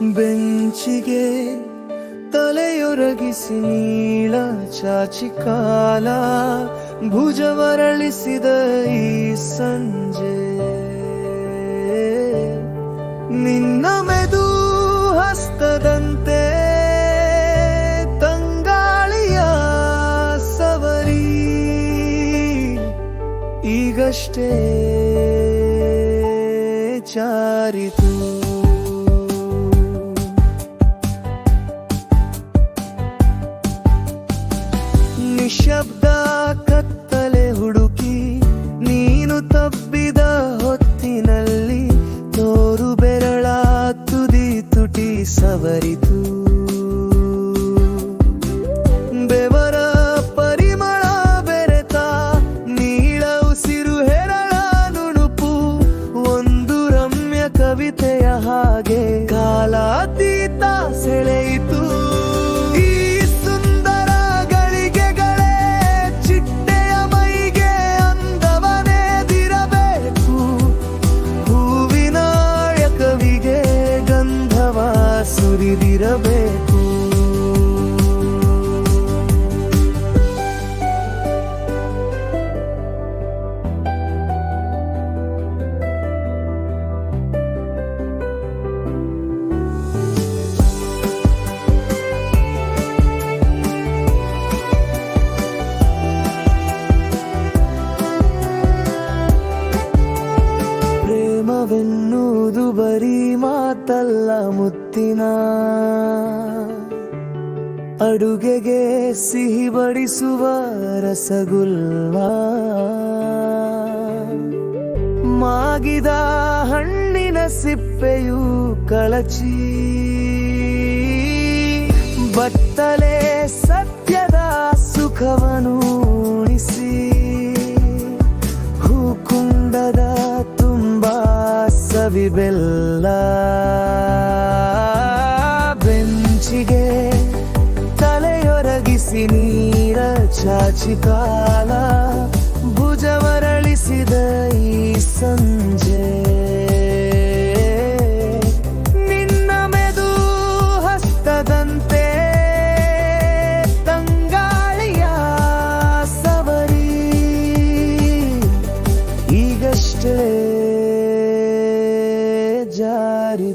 ಬೆಂಚಿಗೆ ತಲೆಯೊರಗಿಸಿ ನೀಳ ಚಾಚಿ ಕಾಲ ಭುಜವರಳಿಸಿದ ಈ ಸಂಜೆ. ನಿನ್ನ ಮೆದು ಹಸ್ತದಂತೆ ತಂಗಾಳಿಯ ಸವರಿ ಈಗಷ್ಟೇ ಚಾರಿತು. शब्द বেকুব ಮಾತಲ್ಲ ಮುತ್ತಿನ. ಅಡುಗೆಗೆ ಸಿಹಿ ಬಡಿಸುವ ರಸಗುಲ್ಲ ಮಾಗಿದ ಹಣ್ಣಿನ ಸಿಪ್ಪೆಯು ಕಳಚಿ. ಬತ್ತಲೆ ಸತ್ಯದ ಸುಖವನು. ಸವಿ ಬೆಲ್ಲ ಬೆಂಚಿಗೆ ತಲೆಯೊರಗಿಸಿ ನೀರ ಚಾಚಿ ಕಾಲ tumhari